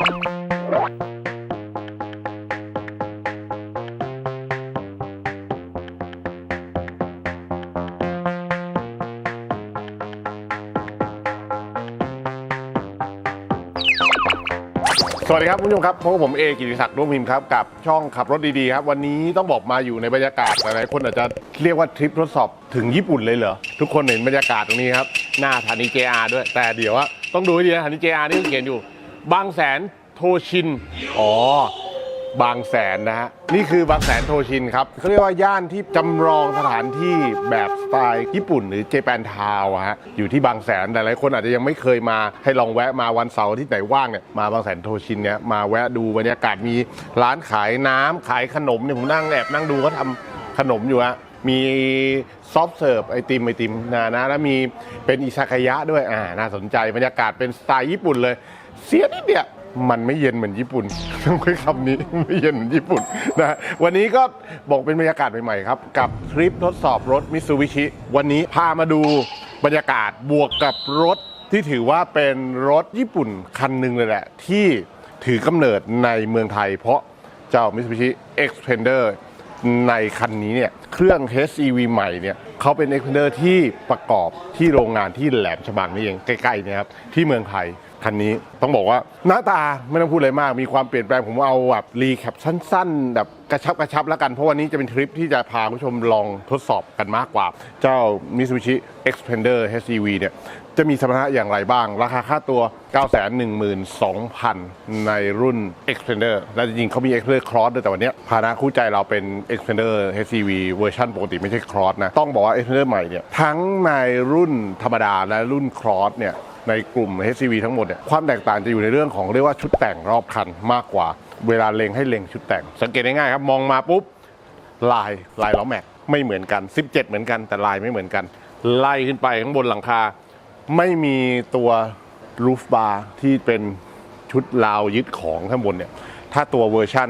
สวัสดีครับคุณผู้ชมครับพบกับผมเอกิติศักดิ์ร่วมพิมพ์ครับกับช่องขับรถดีๆครับวันนี้ต้องบอกมาอยู่ในบรรยากาศหลายๆคนอาจจะเรียกว่าทริปทดสอบถึงญี่ปุ่นเลยเหรอทุกคนเห็นบรรยากาศตรงนี้ครับหน้าสถานี JR ด้วย แต่เดี๋ยวว่าต้องดูให้ดีนะสถานี JR นี่เขียนอยู่ บางแสนโทชิน อ๋อ บางแสนนะฮะ นี่คือบางแสนโทชินครับเขาเรียกว่าย่านที่จำลองสถานที่แบบสไตล์ญี่ปุ่นหรือเจแปนทาวน์อะฮะ อยู่ที่บางแสนแต่หลายคนอาจจะยังไม่เคยมา ให้ลองแวะมาวันเสาร์ที่ไหนว่างเนี่ย มาบางแสนโทชินเนี่ย มาแวะดูบรรยากาศ มีร้านขายน้ำขายขนมเนี่ย ผมนั่งแอบนั่งดูเขาทำขนมอยู่ฮะ มีซอฟต์เสิร์ฟไอติมไอติมนะนะแล้วมีเป็นอิซากายะด้วยอ่าน่าสนใจบรรยากาศเป็นสไตล์ญี่ปุ่นเลย เสียนิดเดียวมันไม่เย็นเหมือนญี่ปุ่นต้องใช้คำนี้ไม่เย็นเหมือนญี่ปุ่นนะวันนี้ก็บอกเป็นบรรยากาศใหม่ๆครับ กับทริปทดสอบรถมิ t ซูบิชิวันนี้พามาดูบรรยากาศบวกกับรถที่ถือว่าเป็นรถญี่ปุ่นคันหนึ่งเลยแหละ ที่ถือกำเนิดในเมืองไทย เพราะเจ้า Mitsubishi Xpander ในคันนี้เนี่ยเครื่อง HEV ใหม่เนี่ยเขาเป็น Xpander ที่ประกอบที่โรงงานที่แหลมฉบังนี่เองใกล้ๆเนี่ยครับที่เมืองไทย คันนี้ต้องบอกว่าหน้าตาไม่ต้องพูดอะไรมาก มีความเปลี่ยนแปลงผมเอาแบบรีแคปสั้นๆแบบกระชับกระชับแล้วกัน เพราะวันนี้จะเป็นทริปที่จะพาคุณผู้ชมลองทดสอบกันมากกว่า เจ้า Mitsubishi Xpander HEV เนี่ยจะมีสมรรถนะอย่างไรบ้าง ราคาค่าตัว 912,000 ในรุ่น Xpander และจริงๆเขามี Xpander Cross ด้วยแต่วันนี้พานะคู่ใจเราเป็น Xpander HEV เวอร์ชันปกติไม่ใช่ Cross นะ ต้องบอกว่า Xpander ใหม่เนี่ยทั้งในรุ่นธรรมดาและรุ่น Cross เนี่ย ในกลุ่ม HCV ทั้งหมดเนี่ยความแตกต่างจะอยู่ในเรื่องของเรียกว่าชุดแต่งรอบคันมากกว่า เวลาเล็งให้เล็งชุดแต่ง สังเกตง่ายๆครับมองมาปุ๊บลายลายล้อแม็กไม่เหมือนกัน 17 เหมือนกัน แต่ลายไม่เหมือนกัน ไล่ขึ้นไปข้างบนหลังคา ไม่มีตัวรูฟบาร์ที่เป็นชุดราวยึดของข้างบนเนี่ยถ้าตัวเวอร์ชั่น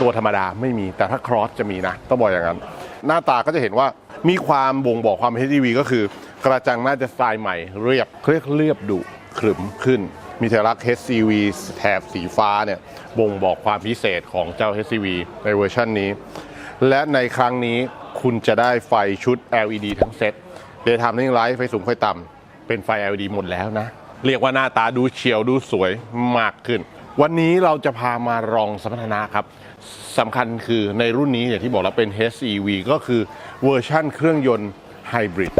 ตัวธรรมดาไม่มีแต่ถ้าครอสจะมีนะ ต้องบอกอย่างนั้น หน้าตาก็จะเห็นว่ามีความบ่งบอกความ HDV ก็คือ กระจังน่าจะสไตล์ใหม่เรียบเรียกเรียบดุขรึมขึ้น มีเทลักษณ์ HCV แถบสีฟ้าเนี่ยบ่งบอกความพิเศษของเจ้า HCV ในเวอร์ชันนี้ และในครั้งนี้คุณจะได้ไฟชุด LED ทั้งเซ็ต Daytime Running Light ไฟสูงไฟต่ำเป็นไฟ LED หมดแล้วนะ เรียกว่าหน้าตาดูเฉียวดูสวยมากขึ้น วันนี้เราจะพามาลองสมรรถนะครับสำคัญคือในรุ่นนี้อย่างที่บอกแล้วเป็น HEV ก็คือเวอร์ชั่นเครื่องยนต์ไฮบริด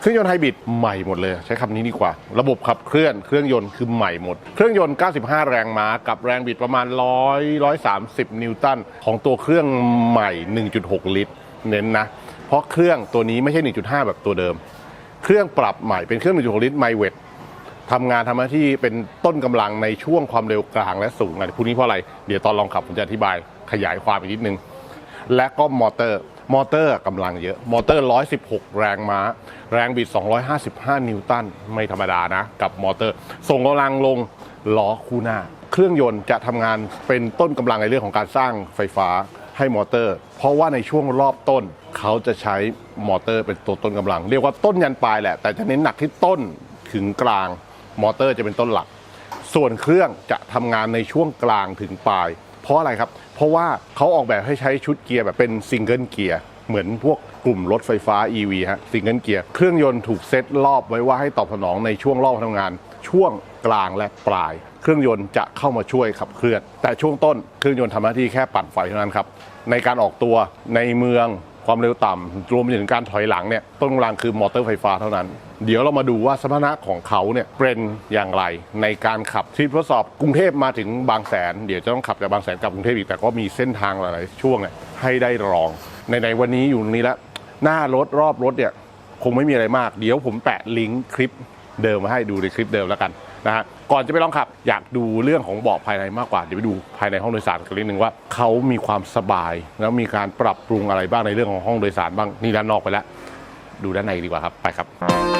เครื่องยนต์ไฮบริดใหม่หมดเลยใช้คำนี้ดีกว่า ระบบขับเคลื่อนเครื่องยนต์คือใหม่หมด เครื่องยนต์ 95 แรงม้ากับแรงบิดประมาณ 100 130 นิวตันของตัวเครื่องใหม่ 1.6 ลิตร เน้นนะ เพราะเครื่องตัวนี้ไม่ใช่ 1.5 แบบตัวเดิม เครื่องปรับใหม่เป็นเครื่อง 1.6 ลิตรไมเวททำงานทำหน้าที่เป็นต้นกำลังในช่วงความเร็วกลางและสูงอะไรพวกนี้เพราะอะไร เดี๋ยวตอนลองขับผมจะอธิบายขยายความอีกนิดนึง และก็มอเตอร์ มอเตอร์กำลังเยอะ มอเตอร์ 116 แรงม้า แรงบิด 255 นิวตัน ไม่ธรรมดานะ กับมอเตอร์ ส่งกำลังลงล้อคู่หน้า เครื่องยนต์จะทำงานเป็นต้นกำลังในเรื่องของการสร้างไฟฟ้าให้มอเตอร์ เพราะว่าในช่วงรอบต้น เขาจะใช้มอเตอร์เป็นตัวต้นกำลัง เรียกว่าต้นยันปลายแหละ แต่จะเน้นหนักที่ต้นถึงกลาง มอเตอร์จะเป็นต้นหลัก ส่วนเครื่องจะทำงานในช่วงกลางถึงปลาย เพราะอะไรครับ เพราะว่าเขาออกแบบให้ใช้ชุดเกียร์แบบเป็นซิงเกิลเกียร์เหมือนพวกกลุ่มรถไฟฟ้า EV ฮะซิงเกิลเกียร์เครื่องยนต์ถูกเซตรอบไว้ว่าให้ตอบสนองในช่วงรอบทำงาน ช่วงกลางและปลาย เครื่องยนต์จะเข้ามาช่วยขับเคลื่อน แต่ช่วงต้นเครื่องยนต์ทำหน้าที่แค่ปั่นไฟเท่านั้นครับในการออกตัวในเมืองความเร็วต่ำรวมไปถึงการถอยหลังเนี่ยต้นกำลังคือมอเตอร์ไฟฟ้าเท่านั้น เดี๋ยวเรามาดูว่าสมรรถนะของเขาเนี่ยเป็นอย่างไรในการขับที่ทดสอบกรุงเทพมาถึงบางแสน เดี๋ยวจะต้องขับจากบางแสนกลับกรุงเทพอีกแต่ก็มีเส้นทางหลายๆช่วงเนี่ยให้ได้ลอง ในในวันนี้อยู่ตรงนี้แล้วหน้ารถรอบรถเนี่ยคงไม่มีอะไรมาก เดี๋ยวผมแปะลิงก์คลิปเดิมมาให้ดูในคลิปเดิมแล้วกันนะฮะก่อนจะไปลองขับ อยากดูเรื่องของเบาะภายในมากกว่าเดี๋ยวไปดูภายในห้องโดยสารกันนิดนึงว่าเขามีความสบาย แล้วมีการปรับปรุงอะไรบ้างในเรื่องของห้องโดยสารบ้างนี่ด้านนอกไปแล้ว ดูด้านในดีกว่าครับไปครับ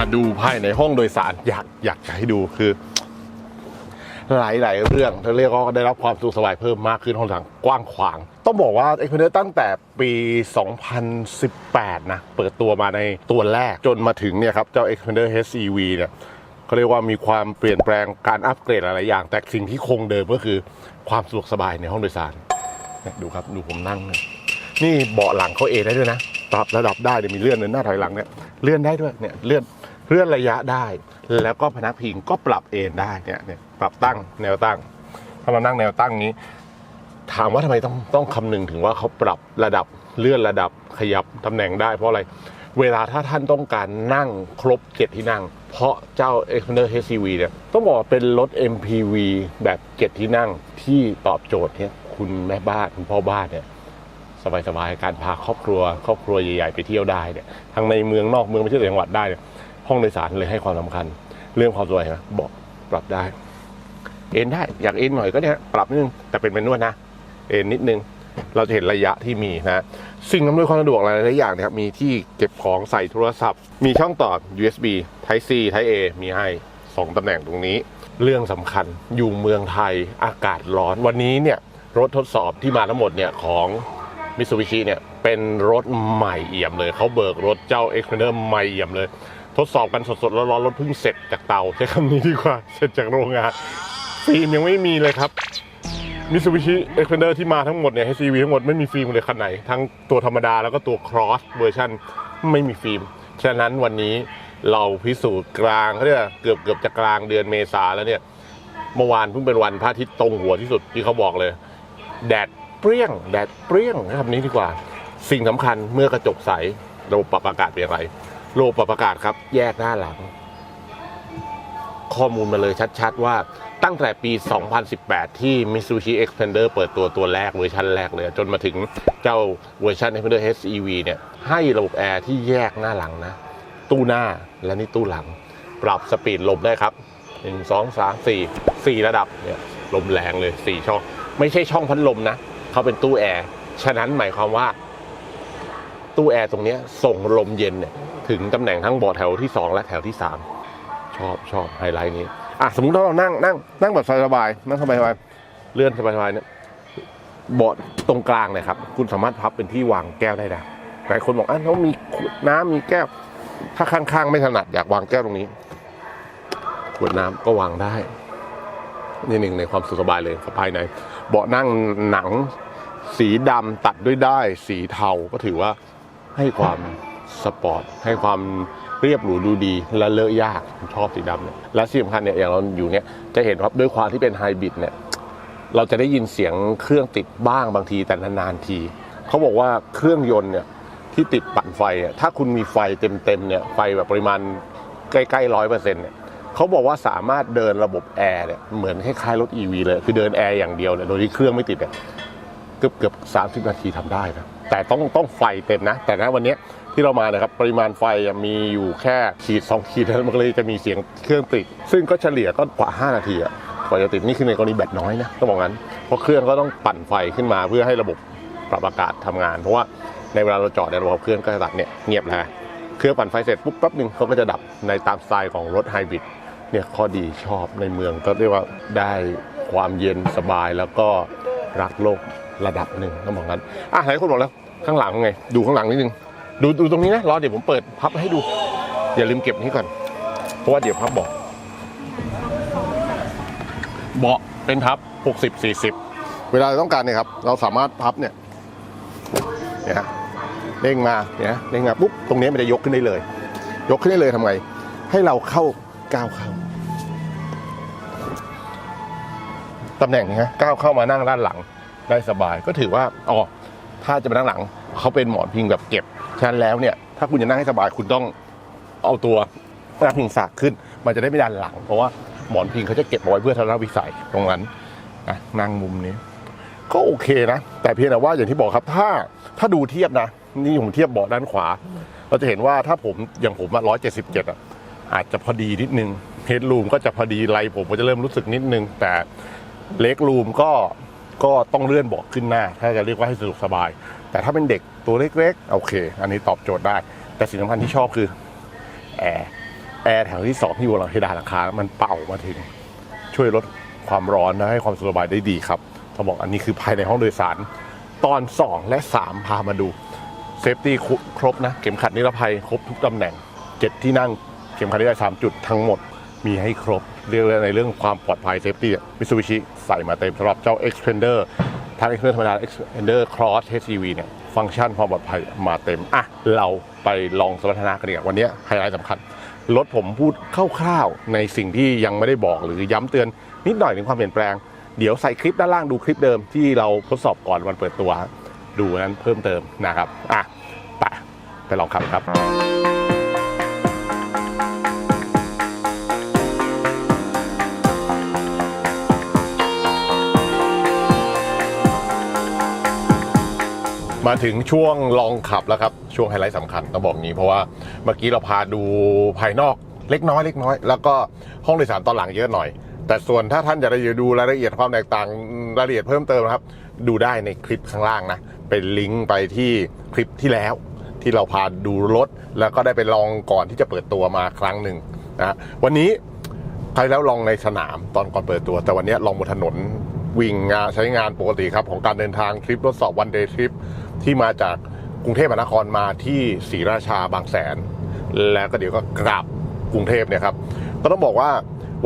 มาดูภายในห้องโดยสารอยากอยากจะให้ดูคือ หลายหลายๆเรื่องเราเรียกว่าได้รับความสะดวกสบายเพิ่มมากขึ้นห้องทางกว้างขวาง ต้องบอกว่า e x p e r i e n c e ตั้งแต่ปี 2018 นะ เปิดตัวมาในตัวแรกจนมาถึงเนี่ยครับ เจ้า e x p e r i e n c e HCV เนี่ยเขาเรียกว่ามีความเปลี่ยนแปลงการอัปเกรดหลาย ๆ อย่าง แต่สิ่งที่คงเดิมก็คือความสะดวกสบายในห้องโดยสารดูครับดูผมนั่งเนี่ยนี่เบาะหลังเขาเอได้ด้วยนะปรับระดับได้เดี๋ยวมีเลื่อนเดินหน้าถอยหลังเนี่ยเลื่อนได้ด้วยเนี่ยเลื่อน เลื่อนระยะได้ แล้วก็พนักพิงก็ปรับเอนได้เนี่ยเนี่ยปรับตั้งแนวตั้ง ถ้าเรานั่งแนวตั้งนี้ ถามว่าทำไมต้องต้องคำนึงถึงว่าเขาปรับระดับเลื่อนระดับขยับตำแหน่งได้เพราะอะไร เวลาถ้าท่านต้องการนั่งครบเจ็ดที่นั่ง เพราะเจ้า Xpander HCV เนี่ยต้องบอกว่าเป็นรถ MPV แบบเจ็ดที่นั่งที่ตอบโจทย์เนี่ยคุณแม่บ้านคุณพ่อบ้านเนี่ยสบายๆการพาครอบครัว ครอบครัวใหญ่ๆไปเที่ยวได้เนี่ยทั้งในเมืองนอกเมืองไปเที่ยวต่างจังหวัดได้เนี่ย ห้องโดยสารเลยให้ความสำคัญ เรื่องความสวยนะบอกปรับได้ เอ็นได้อยากเอ็นหน่อยก็เนี่ยปรับนิดนึงแต่เป็นเป็นนวดนะ เอ็นนิดนึงเราจะเห็นระยะที่มีนะสิ่งอำนวยความสะดวกหลายๆอย่างนะครับมีที่เก็บของใส่โทรศัพท์ มีช่องต่อ USB Type C Type A มีให้2ตำแหน่งตรงนี้ เรื่องสำคัญอยู่เมืองไทยอากาศร้อนวันนี้เนี่ยรถทดสอบที่มาทั้งหมดเนี่ยของมิ t ซูบิชิเนี่ยเป็นรถใหม่เอี่ยมเลย เขาเบิกรถเจ้า e x p e r i e n c e ใหม่เอี่ยมเลย ทดสอบกันสดๆร้อนๆรถเพิ่งเสร็จจากเตาใช้คำนี้ดีกว่าเสร็จจากโรงงานฟิล์มยังไม่มีเลยครับมิ t ซูบิชิ e x p e r i e n c e ที่มาทั้งหมดเนี่ย HCV ทั้งหมดไม่มีฟิล์มเลยคันไหน ทั้งตัวธรรมดาแล้วก็ตัว cross เวอร์ชันไม่มีฟิล์ม ฉะนั้นวันนี้เราพิสูจน์กลางเขาเรียกเกือบเกือบจะกลางเดือนเมษาแล้วเนี่ย เมื่อวานเพิ่งเป็นวันพระอาทิตย์ตรงหัวที่สุดที่เขาบอกเลย แดดเปรี้ยง แดดเปรี้ยงใช้คำนี้ดีกว่า สิ่งสำคัญเมื่อกระจกใสระบบปรับอากาศเป็นอะไร ระบปรับอากาศครับ แยกหน้าหลัง ข้อมูลมาเลยชัด ๆ ว่าตั้งแต่ปี 2018 ที่ Mitsubishi Xpander เปิดตัวตัวแรกเวอร์ชันแรกเลย จนมาถึงเจ้าเวอร์ชัน Xpander HEV เนี่ย ให้ระบบแอร์ที่แยกหน้าหลังนะ ตู้หน้าและนี่ตู้หลัง ปรับสปีดลมได้ครับ 1 2 3 4 4 ระดับเนี่ยลมแรงเลย 4 ช่อง ไม่ใช่ช่องพัดลมนะ เขาเป็นตู้แอร์ ฉะนั้นหมายความว่า ตู้แอร์ตรงนี้ส่งลมเย็นเนี่ย ถึงตำแหน่งทั้งเบาะแถวที่ 2 และแถวที่ 3 ชอบชอบไฮไลท์นี้อะสมมติถ้าเรานั่งนั่งนั่งแบบสบายๆนั่งสบายๆเลื่อนสบายๆเนี่ยเบาะตรงกลางเนี่ยครับ คุณสามารถพับเป็นที่วางแก้วได้นะหลายคนบอกอะเขามีขวดน้ำมีแก้ว ถ้าข้างๆ ไม่ถนัดอยากวางแก้วตรงนี้ขวดน้ำก็วางได้ นี่หนึ่งในความสุขสบายเลยครับภายใน เบาะนั่งหนัง สีดำตัดด้วยได้ สีเทาก็ถือว่าให้ความ สปอร์ต ให้ความเรียบหรูดูดีและเลอะยากผมชอบสีดำเนี่ยและที่สำคัญเนี่ยอย่างเราอยู่เนี่ยจะเห็นว่าด้วยความที่เป็นไฮบริดเนี่ยเราจะได้ยินเสียงเครื่องติดบ้างบางทีแต่นานๆที เขาบอกว่าเครื่องยนต์เนี่ยที่ติดปั่นไฟเนี่ยถ้าคุณมีไฟเต็มๆเนี่ยไฟแบบปริมาณใกล้ๆร้อยเปอร์เซ็นต์เนี่ยเขาบอกว่าสามารถเดินระบบแอร์เนี่ยเหมือนคล้ายๆรถ EV เลย คือเดินแอร์อย่างเดียวเนี่ยโดยที่เครื่องไม่ติดเนี่ยเกือบเกือบสามสิบนาทีทำได้นะแต่ต้องต้องไฟเต็มนะ แต่นะวันเนี้ย ที่เรามานะครับปริมาณไฟมีอยู่แค่ขีดสองขีดแล้วมันเลยจะมีเสียงเครื่องติด ซึ่งก็เฉลี่ยก็กว่า 5 นาทีอะกว่าจะติดนี่คือในกรณีแบตน้อยนะต้องบอกงั้นเพราะเครื่องก็ต้องปั่นไฟขึ้นมาเพื่อให้ระบบปรับอากาศทำงาน เพราะว่าในเวลาเราจอดในระบบเครื่องก็จะตัดเนี่ยเงียบแล้วเครื่องปั่นไฟเสร็จปุ๊บแป๊บหนึ่งเขาก็จะดับในตามสไตล์ของรถไฮบริดเนี่ยข้อดีชอบในเมืองก็เรียกว่าได้ความเย็นสบายแล้วก็รักโลกระดับหนึ่งต้องบอกงั้นอะหลายคนบอกแล้วข้างหลังไง ดูข้างหลังนิดนึง ดูดูตรงนี้นะรอเดี๋ยวผมเปิดพับให้ดู อย่าลืมเก็บนี้ก่อน เพราะว่าเดี๋ยวพับบอกเบาะเป็นพับ 60 40 เวลาเราต้องการเนี่ยครับ เราสามารถพับเนี่ยเนี่ยเด้งมาเนี่ยเด้งมาปุ๊บตรงนี้มันจะยกขึ้นได้เลย ยกขึ้นได้เลยทำไง ให้เราเข้าก้าวเข้าตำแหน่งนี้ฮะก้าวเข้ามานั่งด้านหลังได้สบายก็ถือว่าอ๋อถ้าจะมานั่งหลังเขาเป็นหมอนพิงแบบเก็บ ฉะนั้นแล้วเนี่ยถ้าคุณจะนั่งให้สบายคุณต้องเอาตัวหน้าพิงสากขึ้น มันจะได้ไม่ดันหลัง เพราะว่าหมอนพิงเขาจะเก็บเอาไว้เพื่อทัศนวิสัยตรงนั้นอะนั่งมุมนี้ ก็โอเคนะ แต่เพียงแต่ว่าอย่างที่บอกครับถ้าถ้าดูเทียบนะ นี่ผมเทียบเบาะด้านขวา เราจะเห็นว่าถ้าผมอย่างผมร้อยเจ็ดสิบเจ็ดอะอาจจะพอดีนิดนึงเฮดรูมก็จะพอดีไหลผมก็จะเริ่มรู้สึกนิดนึง แต่เล็กรูมก็ก็ต้องเลื่อนเบาะขึ้นหน้า ถ้าจะเรียกว่าให้สะดวกสบาย แต่ถ้าเป็นเด็ก ตัวเล็กๆ โอเค อันนี้ตอบโจทย์ได้ แต่สิ่งสำคัญที่ชอบคือแอร์แอร์แถวที่ 2 ที่อยู่หลังเพดานหลังคา มันเป่ามาถึง ช่วยลดความร้อนและให้ความสบายได้ดีครับต้องบอกอันนี้คือภายในห้องโดยสาร ตอน 2 และ 3 พามาดูเซฟตี้ครบนะ เข็มขัดนิรภัยครบทุกตำแหน่ง 7 ที่นั่งเข็มขัดนิรภัย3จุดทั้งหมดมีให้ครบเรื่องในเรื่องความปลอดภัยเซฟตี้มิซูบิชิใส่มาเต็มสำหรับเจ้า Xpander ทั้ง Xpander ธรรมดา Xpander Cross HCV เนี่ยฟังก์ชันความปลอดภัยมาเต็ม อะ เราไปลองสมรรถนะกันดีกว่าวันนี้ไฮไลท์สำคัญ รถผมพูดคร่าวๆในสิ่งที่ยังไม่ได้บอกหรือย้ำเตือนนิดหน่อยถึงความเปลี่ยนแปลง เดี๋ยวใส่คลิปด้านล่างดูคลิปเดิมที่เราทดสอบก่อนวันเปิดตัว ดูนั้นเพิ่มเติมนะครับ อะไปไปลองขับครับ มาถึงช่วงลองขับแล้วครับ ช่วงไฮไลท์สำคัญต้องบอกงี้เพราะว่าเมื่อกี้เราพาดูภายนอกเล็กน้อยเล็กน้อย แล้วก็ห้องโดยสารตอนหลังเยอะหน่อย แต่ส่วนถ้าท่านอยากจะดูรายละเอียดความแตกต่างรายละเอียดเพิ่มเติมนะครับ ดูได้ในคลิปข้างล่างนะ เป็นลิงก์ไปที่คลิปที่แล้ว ที่เราพาดูรถ แล้วก็ได้ไปลองก่อนที่จะเปิดตัวมาครั้งหนึ่งนะวันนี้ใครแล้วลองในสนามตอนก่อนเปิดตัว แต่วันนี้ลองบนถนนวิ่งงานใช้งานปกติครับ ของการเดินทางทริปทดสอบวันเดย์ทริป ที่มาจากกรุงเทพมหานครมาที่ศรีราชาบางแสน แล้วก็เดี๋ยวก็กลับกรุงเทพเนี่ยครับก็ต้องบอกว่า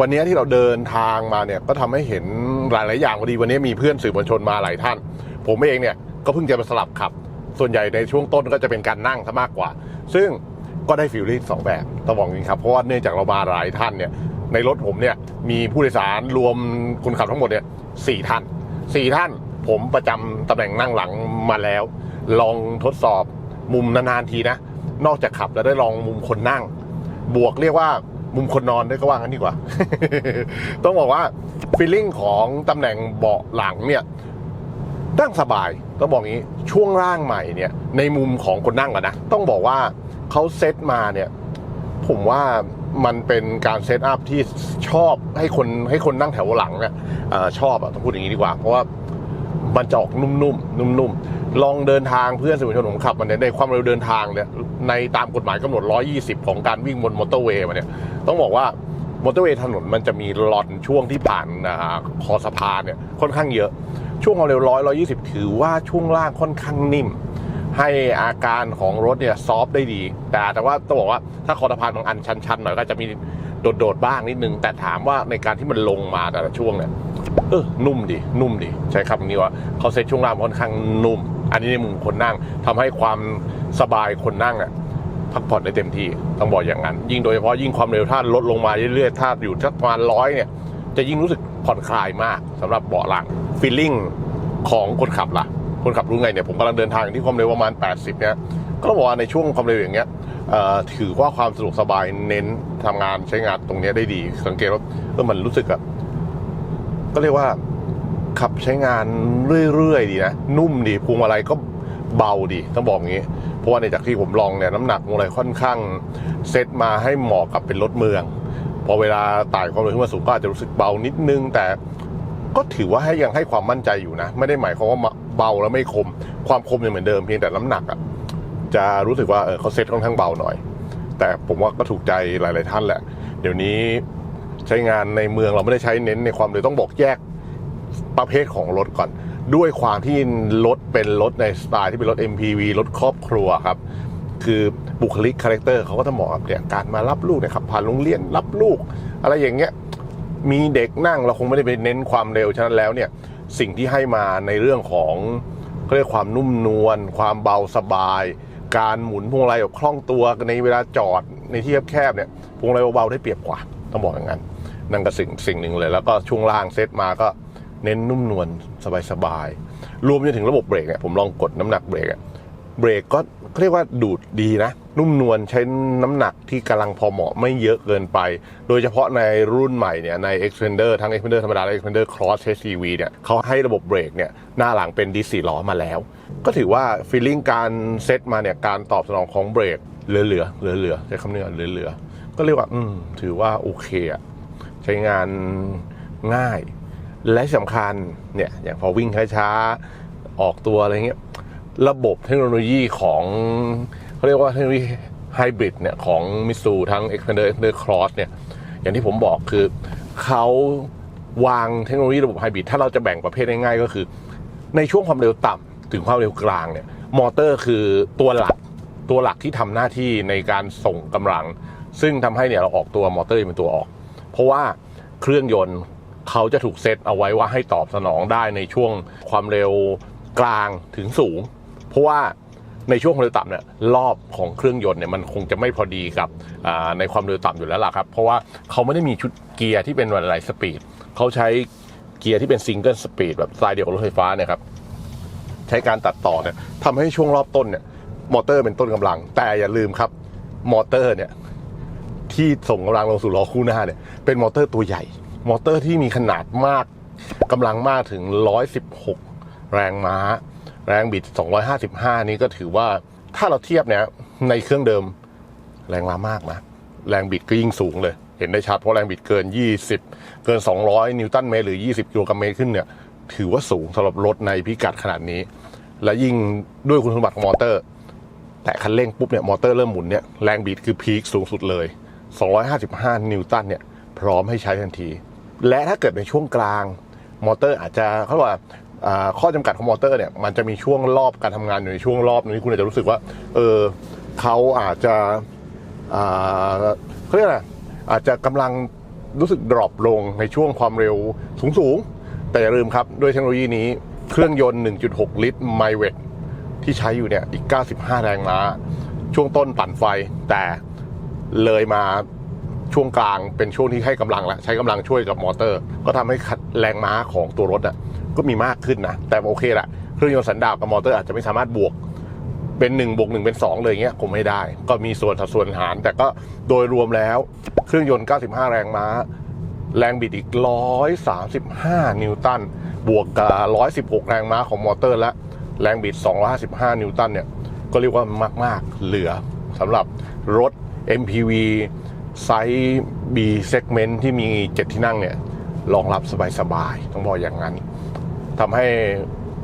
วันนี้ที่เราเดินทางมาเนี่ยก็ทำให้เห็นหลายๆอย่างพอดีวันนี้มีเพื่อนสื่อมวลชนมาหลายท่าน ผมเองเนี่ยก็เพิ่งจะมาสลับขับ ส่วนใหญ่ในช่วงต้นก็จะเป็นการนั่งซะมากกว่า ซึ่งก็ได้ฟิลลิ่งสองแบบต้องบอกจริงครับเพราะว่าเนื่องจากเรามาหลายท่านเนี่ยในรถผมเนี่ยมีผู้โดยสารรวมคนขับทั้งหมดเนี่ยสี่ท่านสี่ท่าน ผมประจำตำแหน่งนั่งหลังมาแล้ว ลองทดสอบมุมนานๆทีนะ นอกจากขับแล้วได้ลองมุมคนนั่ง บวกเรียกว่ามุมคนนอนด้วยก็ว่างั้นดีกว่า ต้องบอกว่าฟีลลิ่งของตำแหน่งเบาะหลังเนี่ยนั่งสบายต้องบอกงี้ช่วงล่างใหม่เนี่ย ในมุมของคนนั่งอะนะ ต้องบอกว่าเขาเซตมาเนี่ย ผมว่ามันเป็นการเซตอัพที่ชอบให้คนให้คนนั่งแถวหลังเนี่ยอชอบอะต้องพูดอย่างนี้ดีกว่า เพราะว่า มันจะออกนุ่มๆนุ่มๆลองเดินทางเพื่อนสื่อมวลชนผมขับมันเนี่ยในความเร็วเดินทางเนี่ยในตามกฎหมายกำหนด 120 ของการวิ่งบนมอเตอร์เวย์มาเนี่ยต้องบอกว่ามอเตอร์เวย์ถนนมันจะมีหลอนช่วงที่ผ่านอคอสะพานเนี่ยค่อนข้างเยอะ ช่วงความเร็วร้อยร้อยี่สิบถือว่าช่วงล่างค่อนข้างนิ่ม ให้อาการของรถเนี่ยซอฟได้ดี แต่แต่ว่าต้องบอกว่าถ้าคอสะพานบางอันชันๆหน่อยก็จะมีโดดๆบ้างนิดนึง แต่ถามว่าในการที่มันลงมาแต่ละช่วงเนี่ย เออนุ่มดีนุ่มดีใช้คำนี้ว่าเขาเซ็ตช่วงล่างค่อนข้างนุ่ม อันนี้ในมุมคนนั่งทำให้ความสบายคนนั่งอะพักผ่อนได้เต็มที่ต้องบอกอย่างนั้น ยิ่งโดยเฉพาะยิ่งความเร็วถ้าลดลงมาเรื่อยๆถ้าอยู่สักประมาณร้อยเนี่ย จะยิ่งรู้สึกผ่อนคลายมากสำหรับเบาะหลังฟีลลิ่งของคนขับล่ะ คนขับรู้ไงเนี่ยผมกำลังเดินทางที่ความเร็วประมาณ 80 เนี่ยก็ต้องบอกว่าในช่วงความเร็วอย่างเงี้ยถือว่าความสะดวกสบายเน้นทำงานใช้งานตรงนี้ได้ดี สังเกตว่าเออมันรู้สึกอะ ก็เรียกว่าขับใช้งานเรื่อยๆดีนะ นุ่มดีพวงมาลัยก็เบาดีต้องบอกงี้ เพราะว่าในจากที่ผมลองเนี่ยน้ำหนักพวงมาลัยค่อนข้าง เซตมาให้เหมาะกับเป็นรถเมือง พอเวลาไต่ความเร็วขึ้นมาสูงก็อาจจะรู้สึกเบานิดนึง แต่ก็ถือว่าให้ยังให้ความมั่นใจอยู่นะ ไม่ได้หมายความว่าเบาแล้วไม่คม ความคมยังเหมือนเดิมเพียงแต่น้ำหนักอะจะรู้สึกว่าเออเขาเซตค่อนข้างเบาหน่อย แต่ผมว่าก็ถูกใจหลาย ๆ ท่านแหละ เดี๋ยวนี้ ใช้งานในเมืองเราไม่ได้ใช้เน้นในความเร็วต้องบอกแยกประเภทของรถก่อน ด้วยความที่รถเป็นรถในสไตล์ที่เป็นรถ MPV รถครอบครัวครับ คือบุคลิกคาแรคเตอร์เขาก็จะเหมาะกับเนี่ยการมารับลูกเนี่ยขับผ่านโรงเรียนรับลูก อะไรอย่างเงี้ยมีเด็กนั่งเราคงไม่ได้ไปเน้นความเร็วฉะนั้นแล้วเนี่ยสิ่งที่ให้มาในเรื่องของเขาเรียกความนุ่มนวลความเบาสบาย การหมุนพวงมาลัยแบบคล่องตัวในเวลาจอดในที่แคบๆเนี่ยพวงมาลัยเบาๆได้เปรียบกว่าต้องบอกอย่างนั้น นั่นก็สิ่งสิ่งหนึ่งเลย แล้วก็ช่วงล่างเซตมาก็เน้นนุ่มนวลสบายๆรวมจนถึงระบบเบรกเนี่ยผมลองกดน้ำหนักเบรกอะเบรกก็เรียกว่าดูดดีนะ นุ่มนวลใช้น้ำหนักที่กำลังพอเหมาะไม่เยอะเกินไป โดยเฉพาะในรุ่นใหม่เนี่ยใน Xpander ทั้ง Xpander ธรรมดา และ Xpander Cross HCV เนี่ยเขาให้ระบบเบรกเนี่ยหน้าหลังเป็นดิสสี่ล้อมาแล้ว ก็ถือว่าฟีลลิ่งการเซตมาเนี่ยการตอบสนองของเบรกเหลือๆเหลือๆใช้คำนี้ก่อเหลือๆก็เรียกว่า อืมถือว่าโอเคอะ ใช้งานง่าย และสำคัญเนี่ยอย่างพอวิ่งช้าๆ ออกตัวอะไรเงี้ยระบบเทคโนโลยีของเขาเรียกว่าเทคโนโลยีไฮบริดเนี่ยของมิสูทั้ง Xpander Xpander Cross เนี่ยอย่างที่ผมบอกคือเขาวางเทคโนโลยีระบบไฮบริดถ้าเราจะแบ่งประเภทง่ายๆก็คือ ในช่วงความเร็วต่ำถึงความเร็วกลางเนี่ยมอเตอร์คือตัวหลักตัวหลักที่ทำหน้าที่ในการส่งกำลัง ซึ่งทำให้เนี่ยเราออกตัวมอเตอร์เป็นตัวออก เพราะว่าเครื่องยนต์เขาจะถูกเซตเอาไว้ว่าให้ตอบสนองได้ในช่วงความเร็วกลางถึงสูง เพราะว่าในช่วงความเร็วต่ำเนี่ยรอบของเครื่องยนต์เนี่ยมันคงจะไม่พอดีกับในความเร็วต่ำอยู่แล้วล่ะครับ เพราะว่าเขาไม่ได้มีชุดเกียร์ที่เป็นหลายสปีดเขาใช้เกียร์ที่เป็นซิงเกิลสปีดแบบสไตล์เดียวกับรถไฟฟ้าเนี่ยครับใช้การตัดต่อเนี่ยทำให้ช่วงรอบต้นเนี่ยมอเตอร์เป็นต้นกำลัง แต่อย่าลืมครับ มอเตอร์เนี่ย ที่ส่งกำลังลงสู่ล้อคู่หน้าเนี่ยเป็นมอเตอร์ตัวใหญ่ มอเตอร์ที่มีขนาดมากกำลังมากถึง 116 แรงม้า แรงบิด 255 นี้ก็ถือว่าถ้าเราเทียบเนี่ยในเครื่องเดิมแรงม้ามากนะ แรงบิดก็ยิ่งสูงเลย เห็นได้ชัดเพราะแรงบิดเกิน 20 เกิน 200 นิวตันเมตรหรือ 20 กิโลกรัมเมตรขึ้นเนี่ยถือว่าสูงสำหรับรถในพิกัดขนาดนี้ และยิ่งด้วยคุณสมบัติของมอเตอร์ แต่คันเร่งปุ๊บเนี่ยมอเตอร์เริ่มหมุนเนี่ยแรงบิดคือพีคสูงสุดเลย 255 นิวตันเนี่ยพร้อมให้ใช้ทันที และถ้าเกิดในช่วงกลาง มอเตอร์อาจจะเขาเรียกว่าข้อจำกัดของมอเตอร์เนี่ยมันจะมีช่วงรอบการทำงานอยู่ในช่วงรอบนึงที่คุณอาจจะรู้สึกว่า เออเขาอาจจะเขาเรียกอะไรอาจจะกำลังรู้สึกดรอปลงในช่วงความเร็วสูงสูงๆแต่อย่าลืมครับด้วยเทคโนโลยีนี้เครื่องยนต์ 1.6 ลิตรไมเวทที่ใช้อยู่เนี่ยอีก 95 แรงม้า ช่วงต้นปั่นไฟแต่ เลยมาช่วงกลางเป็นช่วงที่ให้กำลังแล้วใช้กำลังช่วยกับมอเตอร์ ก็ทำให้แรงม้าของตัวรถอะก็มีมากขึ้นนะ แต่โอเคแหละเครื่องยนต์สันดาปกับมอเตอร์อาจจะไม่สามารถบวกเป็น1บวก1เป็น 2 เลยเงี้ยคงไม่ได้ ก็มีส่วนสัดส่วนหาร แต่ก็โดยรวมแล้วเครื่องยนต์ 95 แรงม้า แรงบิดอีก 135 นิวตัน บวกกับ 116 แรงม้าของมอเตอร์และแรงบิด 255 นิวตันเนี่ย ก็เรียกว่ามาก ๆ เหลือสำหรับรถ MPV ไซส์ B segment ที่มี 7 ที่นั่งเนี่ยรองรับสบายๆ ต้องบอกอย่างนั้นทำให้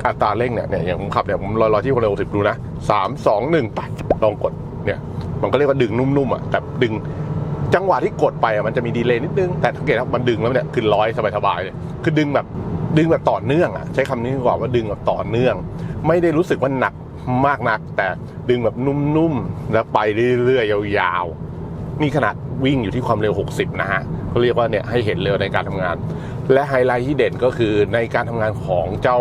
อัตราเร่งเนี่ยเนี่ยอย่างผมขับเนี่ยผมลอยๆที่ความเร็วสิบดูนะสามสองหนึ่งไปลองกดเนี่ย มันก็เรียกว่าดึงนุ่มๆอะแต่ดึงจังหวะที่กดไปอะมันจะมีดีเลย์นิดนึง แต่สังเกตว่ามันดึงแล้วเนี่ยขึ้นร้อยสบายๆเลยคือดึงแบบดึงแบบต่อเนื่องอะใช้คำนี้ดีกว่าว่าดึงแบบต่อเนื่อง ไม่ได้รู้สึกว่าหนัก มากนัก แต่ดึงแบบนุ่มๆ แล้วไปเรื่อยๆ ยาวๆ นี่ขนาดวิ่งอยู่ที่ความเร็ว 60 นะฮะเขาเรียกว่าเนี่ยให้เห็นเร็วในการทำงาน และไฮไลท์ที่เด่นก็คือในการทำงานของเจ้า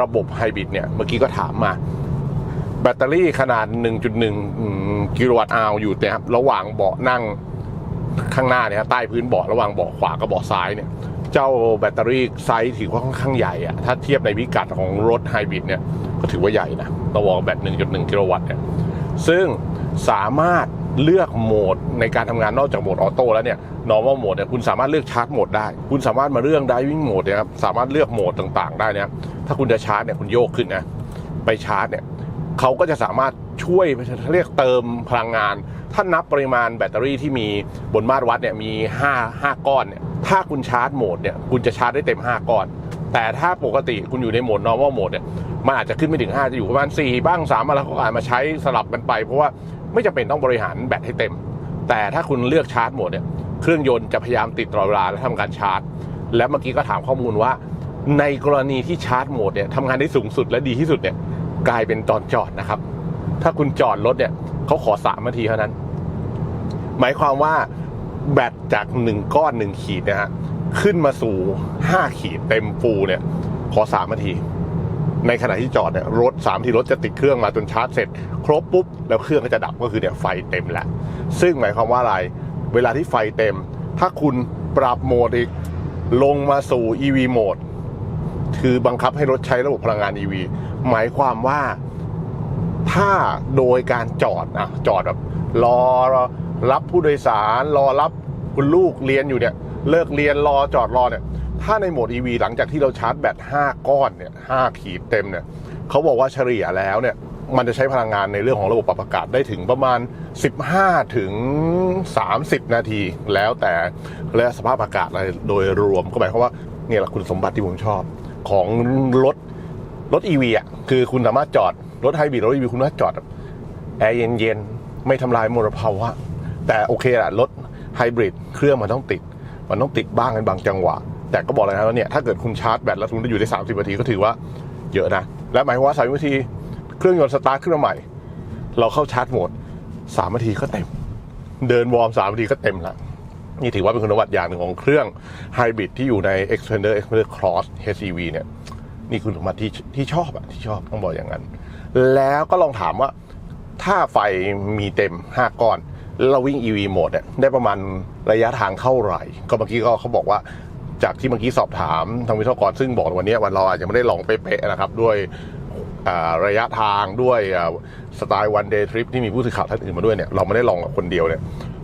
ระบบไฮบริดเนี่ย เมื่อกี้ก็ถามมาแบตเตอรี่ขนาด 1.1 กิโลวัตต์อาวอยู่เนี่ยครับระหว่างเบาะนั่งข้างหน้าเนี่ยใต้พื้นเบาะระหว่างเบาะขวากับเบาะซ้ายเนี่ย เจ้าแบตเตอรี่ไซส์ถือว่าค่อนข้างใหญ่อะถ้าเทียบในพิกัดของรถไฮบริดเนี่ยก็ถือว่าใหญ่นะตัวบอกแบต 1.1 กิโลวัตต์เนี่ยซึ่งสามารถเลือกโหมดในการทำงานนอกจากโหมดออโต้แล้วเนี่ย normal โหมดเนี่ยคุณสามารถเลือกชาร์จโหมดได้ คุณสามารถมาเรื่อง driving โหมดนี่ยครับสามารถเลือกโหมดต่างๆ ได้นี่ยถ้าคุณจะชาร์จเนี่ยคุณโยกขึ้นนะไปชาร์จเนี่ยเขาก็จะสามารถช่วยเรียกเติมพลังงาน ถ้านับปริมาณแบตเตอรี่ที่มีบนมาตรวัดเนี่ยมี 5 5 ก้อนเนี่ย ถ้าคุณชาร์จโหมดเนี่ยคุณจะชาร์จได้เต็ม 5 ก้อน แต่ถ้าปกติคุณอยู่ในโหมด normal โหมดเนี่ยมันอาจจะขึ้นไม่ถึง 5 จะอยู่ประมาณ 4 บ้าง3อะไรเขาก็อาจมาใช้สลับกันไป เพราะว่าไม่จำเป็นต้องบริหารแบตให้เต็ม แต่ถ้าคุณเลือกชาร์จโหมดเนี่ยเครื่องยนต์จะพยายามติดตลอดเวลาและทำการชาร์จ และเมื่อกี้ก็ถามข้อมูลว่า ในกรณีที่ชาร์จโหมดเนี่ยทำงานได้สูงสุดและดีที่สุดเนี่ยกลายเป็นตอนจอดนะครับ ถ้าคุณจอดรถเนี่ยเขาขอสามนาทีเท่านั้น หมายความว่า แบตจากหนึ่งก้อนหนึ่งขีดนะฮะขึ้นมาสู่ห้าขีดเต็มฟูลเนี่ยขอสามนาที ในขณะที่จอดเนี่ยรถสามทีรถจะติดเครื่องมาจนชาร์จเสร็จ ครบปุ๊บ แล้วเครื่องก็จะดับก็คือเนี่ยไฟเต็มแล้ว ซึ่งหมายความว่าอะไร เวลาที่ไฟเต็ม ถ้าคุณปรับโหมดอีกลงมาสู่ EV โหมดคือบังคับให้รถใช้ระบบพลังงาน EV หมายความว่าถ้าโดยการจอดนะจอดแบบรอ รับผู้โดยสารรอรับคุณลูกเรียนอยู่เนี่ย เลิกเรียนรอจอดรอเนี่ย ถ้าในโหมด EV หลังจากที่เราชาร์จแบต5ก้อนเนี่ย5ขีดเต็มเนี่ยเขาบอกว่าเฉลี่ยแล้วเนี่ย มันจะใช้พลังงานในเรื่องของระบบปรับอากาศได้ถึงประมาณ 15 ถึง 30 นาที แล้วแต่และสภาพอากาศอะไรโดยรวมก็หมายความว่าเนี่ยแหละคุณสมบัติที่ผมชอบของรถรถ EV อะคือคุณสามารถจอดรถไฮบริดรถ EV คุณสามารถจอดแอร์เย็นไม่ทำลายมลภาวะ แต่โอเคแหละรถไฮบริดเครื่องมันต้องติด มันต้องติดบ้างในบางจังหวะ แต่ก็บอกเลยนะว่าเนี่ยถ้าเกิดคุณชาร์จแบตแล้วคุณได้อยู่ได้ 30นาทีก็ถือว่าเยอะนะ และหมายความว่า30นาทีเครื่องยนต์สตาร์ทขึ้นมาใหม่ เราเข้าชาร์จโหมด3นาทีก็เต็ม เดินวอร์ม3นาทีก็เต็มละนี่ถือว่าเป็นคุณสมบัติอย่างหนึ่งของเครื่องไฮบริดที่อยู่ใน Xpander Xpander Cross HEV เนี่ยนี่คุณสมบัติที่ที่ชอบอะที่ชอบต้องบอกอย่างนั้น แล้วก็ลองถามว่าถ้าไฟมีเต็ม 5 ก้อน แล้วเราวิ่ง EV โหมดเนี่ยได้ประมาณระยะทางเท่าไหร่ ก็เมื่อกี้ก็เขาบอกว่าจากที่เมื่อกี้สอบถามทางวิศวกรซึ่งบอกวันนี้วันเราอาจจะไม่ได้ลองเป๊ะๆนะครับด้วยระยะทางด้วยสไตล์วันเดย์ทริปที่มีผู้สื่อข่าวท่านอื่นมาด้วยเนี่ยเราไม่ได้ลองกับคนเดียวเนี่ย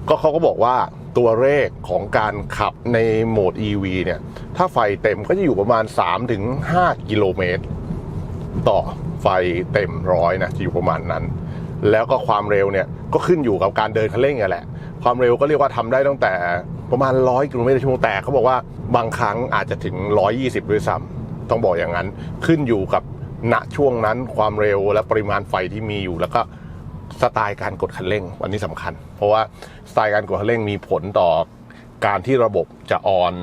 ก็เขาก็บอกว่าตัวเลขของการขับในโหมด EV เนี่ยถ้าไฟเต็มก็จะอยู่ประมาณ 3-5 กิโลเมตร ต่อไฟเต็มร้อยนะจะอยู่ประมาณนั้น แล้วก็ความเร็วเนี่ยก็ขึ้นอยู่กับการเดินคันเร่งนี่แหละ ความเร็วก็เรียกว่าทำได้ตั้งแต่ประมาณ 100กิโลเมตรต่อชั่วโมงแต่เขาบอกว่าบางครั้งอาจจะถึง 120ด้วยซ้ำต้องบอกอย่างนั้นขึ้นอยู่กับณช่วงนั้นความเร็วและปริมาณไฟที่มีอยู่แล้วก็สไตล์การกดคันเร่งอันนี้สำคัญ เพราะว่าสไตล์การกดคันเร่งมีผลต่อการที่ระบบจะออน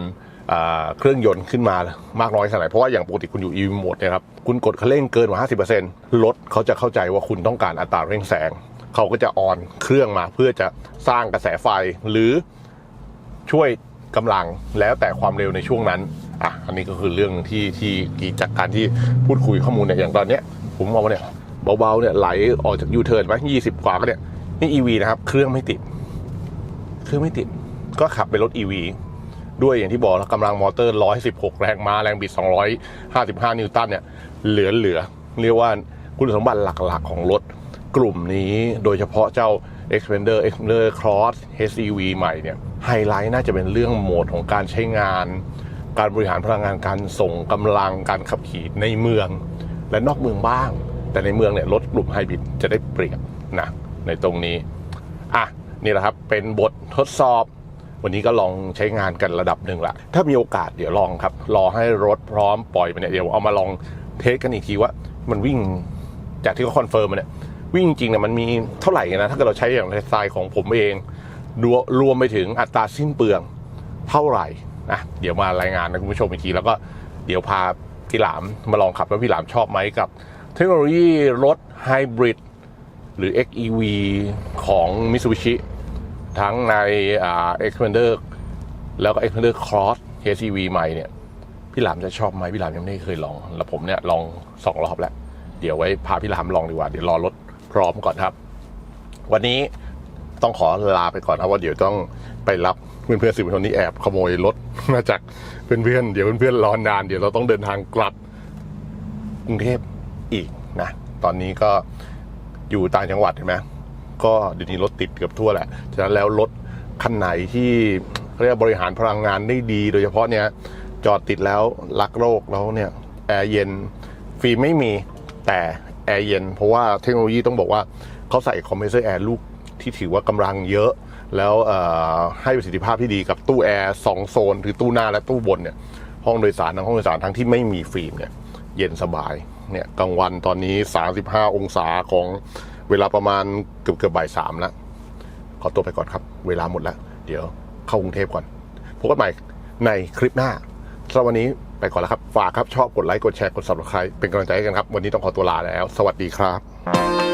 เครื่องยนต์ขึ้นมามากน้อยขนาดไหนเพราะว่าอย่างปกติคุณอยู่ EV โหมดเนี่ยครับ คุณกดคันเร่งเกินกว่า 50%รถเขาจะเข้าใจว่าคุณต้องการอัตราเร่งแซงเขาก็จะออนเครื่องมาเพื่อจะสร้างกระแสไฟหรือช่วยกำลังแล้วแต่ความเร็วในช่วงนั้นอะอันนี้ก็คือเรื่องที่ที่จากการที่พูดคุยข้อมูลเนี่ยอย่างตอนเนี้ยผมมองว่าเนี่ยเบาๆเนี่ยไหลออกจากยูเทิร์นไปยี่สิบกว่าก็เนี่ยนี่ EV นะครับ เครื่องไม่ติด เครื่องไม่ติด ก็ขับเป็นรถ EV ด้วยอย่างที่บอกแล้วกำลังมอเตอร์ 116 แรงม้าแรงบิด 255 นิวตันเนี่ย เหลือเหลือเรียกว่าคุณสมบัติหลักๆของรถกลุ่มนี้โดยเฉพาะเจ้า Xpander Xpander Cross HEV ใหม่เนี่ยไฮไลท์น่าจะเป็นเรื่องโหมดของการใช้งาน การบริหารพลังงานการส่งกำลังการขับขี่ในเมือง และนอกเมืองบ้าง แต่ในเมืองเนี่ยรถกลุ่มไฮบริดจะได้เปรียบนะในตรงนี้อะนี่แหละครับเป็นบททดสอบ วันนี้ก็ลองใช้งานกันระดับหนึ่งละถ้ามีโอกาสเดี๋ยวลองครับ รอให้รถพร้อมปล่อยไปเนี่ยเดี๋ยวเอามาลอง เทสกันอีกทีว่ามันวิ่งจากที่เขาคอนเฟิร์มมาเนี่ยวิ่งจริงเนี่ยมันมีเท่าไหร่นะถ้าเกิดเราใช้อย่างในสไตล์ของผมเองรวรวมไปถึงอัตราสิ้นเปลืองเท่าไหร่นะเดี๋ยวมารายงานนะคุณผู้ชมอีกทีแล้วก็เดี๋ยวพาพี่หลามมาลองขับว่าพี่หลามชอบไหมกับ เทคโนโลยีรถไฮบริดหรือ XEV ของ Mitsubishi ทั้งในอ่า Xpander แล้วก็ Xpander Cross HEV ใหม่เนี่ย พี่หลามจะชอบไหมพี่หลามยังไม่เคยลอง แล้วผมเนี่ยลองสองรอบแล้วเดี๋ยวไว้พาพี่หลามลองดีกว่าเดี๋ยวรอรถพร้อมก่อนครับ วันนี้ต้องขอลาไปก่อนครับว่าเดี๋ยวต้องไปรับเพื่อนเพื่อนๆสื่อมวลชนที่แอบขโมยรถมาจากเพื่อนเพื่อนๆเดี๋ยวเพื่อนๆรอนานเดี๋ยวเราต้องเดินทางกลับกรุงเทพอีกนะตอนนี้ก็อยู่ต่างจังหวัดเห็นไหมก็เดี๋ยวนี้รถติดเกือบทั่วแหละฉะนั้นแล้วรถคันไหนที่เรียกว่าบริหารพลังงานได้ดี โดยเฉพาะเนี่ย จอดติดแล้วรักโลกแล้วเนี่ยแอร์เย็นฟรีไม่มีแต่แอร์เย็น เพราะว่าเทคโนโลยีต้องบอกว่าเขาใส่คอมเพรสเซอร์แอร์ลูกที่ถือว่ากำลังเยอะ แล้วให้ประสิทธิภาพที่ดีกับตู้แอร์สองโซนคือตู้หน้าและตู้บนเนี่ยห้องโดยสารทั้งห้องโดยสารทั้งที่ไม่มีฟิล์มเนี่ยเย็นสบายเนี่ยกลางวันตอนนี้ 35 องศาของเวลาประมาณเกือบเกือบบ่ายสามแล้วขอตัวไปก่อนครับ เวลาหมดแล้ว เดี๋ยวเข้ากรุงเทพก่อนพบกันใหม่ในคลิปหน้า สำหรับวันนี้ไปก่อนแล้วครับ ฝากครับ ชอบกดไลค์ กดแชร์ กด subscribe เป็นกำลังใจให้กันครับ วันนี้ต้องขอตัวลาแล้ว สวัสดีครับ